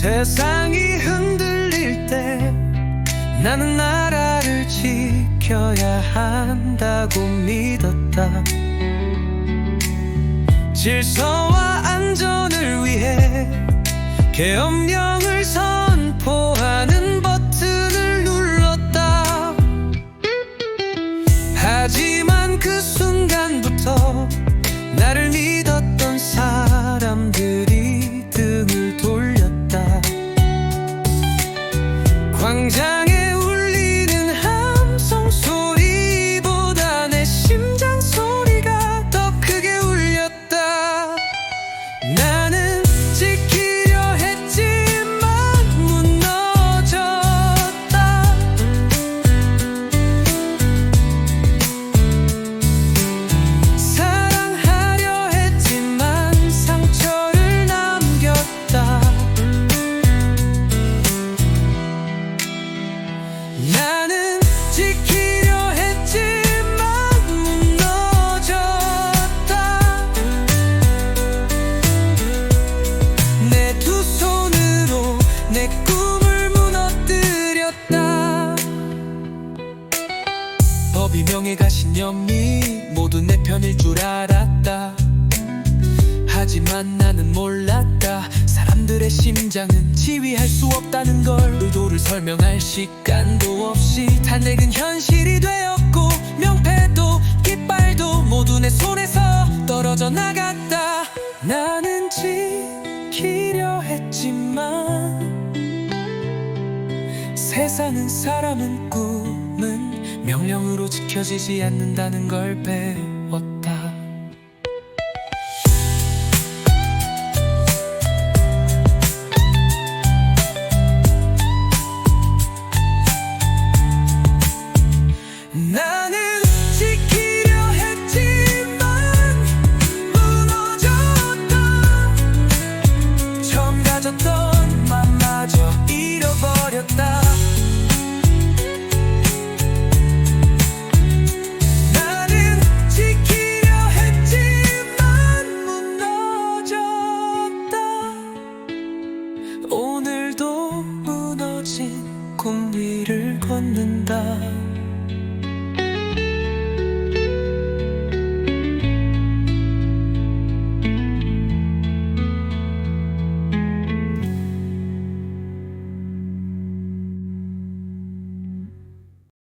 세상이 흔들릴 때 나는 나라를 지켜야 한다고 믿었다. 질서와 안전을 위해 계엄령을 선포하는 버튼을 눌렀다. 하지만 그 순간 나는 지키려 했지만 무너졌다. 내 두 손으로 내 꿈을 무너뜨렸다. 법이 명예가 신념이 모두 내 편일 줄 알았다. 하지만 나는 몰랐다 심장은 지휘할 수 없다는 걸 의도를 설명할 시간도 없이 탄핵은 현실이 되었고 명패도 깃발도 모두 내 손에서 떨어져 나갔다. 나는 지키려 했지만 세상은 사람은 꿈은 명령으로 지켜지지 않는다는 걸 배 위를 걷는다